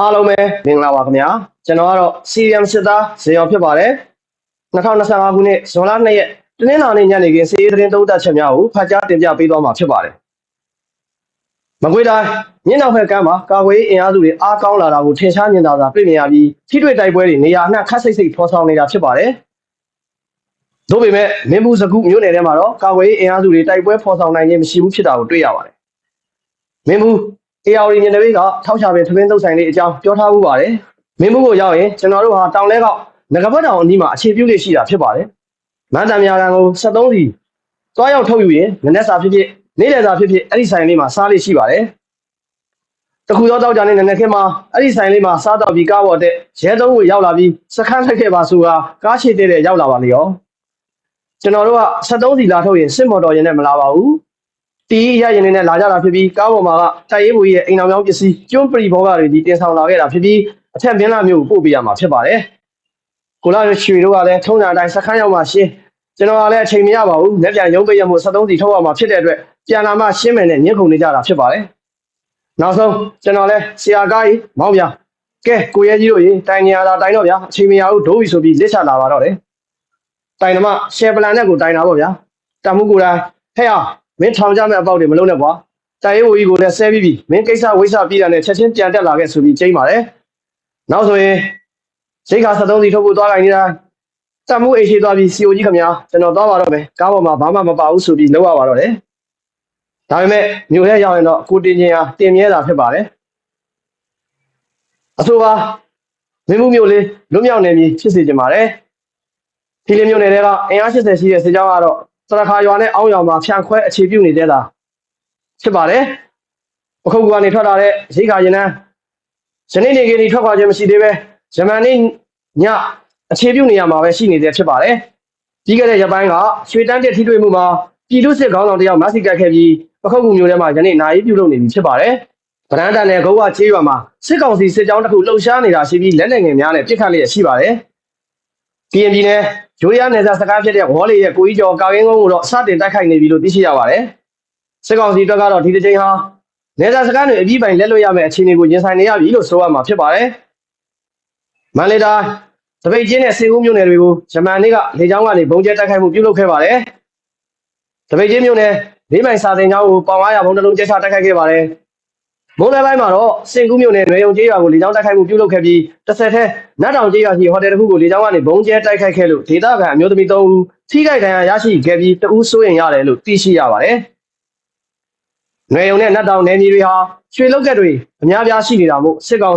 အားလုံးပဲမင်္ဂလာပါခင်ဗျာကျွန်တော်ကတော့ CRM စစ်သားဇေယော်ဖြစ်ပါတယ်2025ခုနှစ်ဇွန်လ2ရက်တနင်္လာနေ့ညနေခင်းစီးရီးသတင်းသုံးသပ်ချက်များကိုဖတ်ကြားတင်ပြပေးသွားမှာဖြစ်ပါတယ်မကွေးတိုင်းမြင်းနောက်ဘက်ကမ်းမှာကာကွယ်ရေးအင်အားစုတွေအားကောင်းလာတာကိုထင်ရှားမြင်သာစွာတွေ့မြင်ရပြီးထိတွေ့တိုက်ပွဲတွေနေရာအနှံ့ခက်ဆိတ်ဆိတ်ဖော်ဆောင်နေတာဖြစ်ပါတယ်။ဒါပေမဲ့မင်းဘူးစကုမြို့နယ်ထဲမှာတော့ကာကွယ်ရေးအင်အားစုတွေတိုက်ပွဲဖော်ဆောင်နိုင်ခြင်းမရှိဘူးဖြစ်တာကိုတွေ့ရပါတယ်။မင်းဘူး AR မြင်တဲ့ဘေးကထောက်ချပဲသမင်းသုတ်ဆိုင်လေးအကြောင်းပြောထားမှုပါတယ်။မင်းဘူးကိုရောက်ရင်ကျွန်တော်တို့ဟာတောင်လဲကောက်ငကပတ်တောင်အနီးမှာအခြေပြုလေးရှိတာဖြစ်ပါတယ်။မန္တန်များကန်ကို73စီသွားရောက်ထုတ်ယူရင်နနက်စာဖြစ်ဖြစ်နေ့လယ်စာဖြစ်ဖြစ်အဲ့ဒီဆိုင်လေးမှာစားလေးရှိပါတယ်။တခုသောတောက်ကြတဲ့နနက်ခင်းမှာအဲ့ဒီဆိုင်လေးမှာစားတော့ပြီးကားပေါ်တက်ရဲသုံးကိုရောက်လာပြီးစခန်းထိုက်ခဲ့ပါဆိုတာကားချေတဲ့တဲ့ရောက်လာပါလေရော။ကျွန်တော်တို့က73စီလာထုတ်ရင်စစ်မော်တော်ရင်နဲ့မလာပါဘူး။ တီးရရင်နဲ့လာကြတာဖြစ်ပြီးကားပေါ်မှာကတိုက်ရေးဘူကြီးရဲ့အိမ်တော်မြောင်းပစ္စည်းကျွန်းပရီဘောဂတွေဒီတင်ဆောင်လာခဲ့တာဖြစ်ပြီးအထက်မင်းလာမျိုးကိုပို့ပေးရမှာဖြစ်ပါတယ်။ကိုလာရွှေတို့ကလည်းထုံးစံအတိုင်းစခန်းရောက်မှရှင်းကျွန်တော်ကလည်းအချိန်မရပါဘူး။လက်ပြန်ရုံးပိတ်ရမှု73စီထုတ်ရမှာဖြစ်တဲ့အတွက်ပြန်လာမှရှင်းမယ်နဲ့ညှစ်ခုန်နေကြတာဖြစ်ပါတယ်။နောက်ဆုံးကျွန်တော်လဲဆရာကားကြီးမောင်းပြကဲကိုရဲကြီးတို့ရေတိုင်နေရတာတိုင်တော့ဗျာအချိန်မရဘူးဒိုးပြီဆိုပြီးလက်ချလာပါတော့တယ်။တိုင်ဓမ္မရှယ်ပလန်နဲ့ကိုတိုင်တာပေါ့ဗျာ။တမှုကိုယ်တိုင်ဟဲ့အောင် မင်းထောင်ကြမဲ့အပေါက်တွေမလုံးနဲ့ကွာ။တိုင်ရေးဝကြီးကိုလည်းဆဲပြီးပြီမင်းကိစ္စဝိစ္စပြည်တာနဲ့ချက်ချင်းပြန်တက်လာခဲ့ဆိုပြီးကျိန်းပါတယ်။နောက်ဆိုရင်ရိတ်ခါ73စီထုတ်ဖို့သွားလိုက်နေတာတမှုအိရှိသွားပြီးစီအိုကြီးခင်ဗျာကျွန်တော်သွားပါတော့မယ်ကားပေါ်မှာဘာမှမပါဘူးဆိုပြီးလောက်ရပါတော့တယ်။ဒါပေမဲ့မြို့ထဲရောက်ရင်တော့ကိုတင်ချင်းဟာတင်မြဲတာဖြစ်ပါတယ်။အဆိုပါမင်းမှုမြို့လေးလွတ်မြောက်နေပြီဖြစ်စေချင်ပါတယ်။ဒီလေးမြို့နယ်တွေကအင်အား80ရှိတဲ့စစ်ကြောင်းကတော့ စရခါရွာနဲ့အောင်းရွာမှာဖြန့်ခွဲအခြေပြုနေတဲ့တာဖြစ်ပါတယ်။ပခုတ်ကူကနေထွက်လာတဲ့ရိတ်ခါရင်နှန်းယနေ့နေကနေထွက်ခွာခြင်းမရှိသေးပဲဂျမန်နေ့ညအခြေပြုနေရမှာပဲရှိနေတဲ့ဖြစ်ပါတယ်။ပြီးခဲ့တဲ့ရက်ပိုင်းကရွှေတန်းတက်ထိတွေ့မှုမှာပြည်သူစစ်ခေါင်းဆောင်တယောက်မဆီကတ်ခဲ့ပြီးပခုတ်ကူမျိုးထဲမှာယနေ့နိုင်ပြုလုပ်နေပြီဖြစ်ပါတယ်။ဗရန်တန်နဲ့ဂုံးဝချေးရွာမှာစစ်ကောင်စီစစ်ကြောင်းတစ်ခုလှုပ်ရှားနေတာရှိပြီးလက်နက်ငယ်များနဲ့ပြစ်ခတ်လျက်ရှိပါတယ်။ PNB နဲ့ဂျိုးရီးယားနယ်စပ်စကားဖြစ်တဲ့ဝေါ်လေးရဲ့ကိုကြီးကျော်ကာကင်းကုန်းကိုတော့စတင်တိုက်ခိုက်နေပြီလို့သိရှိရပါတယ်။စစ်ကောင်စီအတွက်ကတော့ဒီတစ်ချိန်ဟာနယ်စပ်စကားတွေအပြီးပိုင်လက်လွတ်ရမယ့်အခြေအနေကိုရင်ဆိုင်နေရပြီလို့ဆိုရမှာဖြစ်ပါတယ်။မန္တလေးတိုင်းတပိတ်ချင်းနဲ့စေဦးမြို့နယ်တွေကိုဂျမန်နေ့ကလေကြောင်းကနေဘုံကျဲတိုက်ခိုက်မှုပြုလုပ်ခဲ့ပါတယ်။တပိတ်ချင်းမြို့နယ်လေးမိုင်စာတင်ကျောင်းကိုပေါင်900ဘုံတစ်လုံးကျဲချတိုက်ခိုက်ခဲ့ပါတယ်။ မုံလယ်ပိုင်းမှာတော့စင်ကူးမြို့နယ်နွေုံကျေးရွာကိုလေကြောင်းတိုက်ခိုက်မှုပြုလုပ်ခဲ့ပြီးတစ်ဆက်တည်းနတ်တောင်ကျေးရွာရှိဟိုတယ်တစ်ခုကိုလေကြောင်းကနေဘုံကျဲတိုက်ခိုက်ခဲ့လို့ဒေသခံအမျိုးသမီး3ဦးထိခိုက်ဒဏ်ရာရရှိခဲ့ပြီးတဦးစိုးရင်ရတယ်လို့သိရှိရပါတယ်။နွေုံနဲ့နတ်တောင်နယ်မြေတွေဟာရွှေလောက်ကက်တွေအများပြားရှိနေတာမို့စစ်ကောင်စီ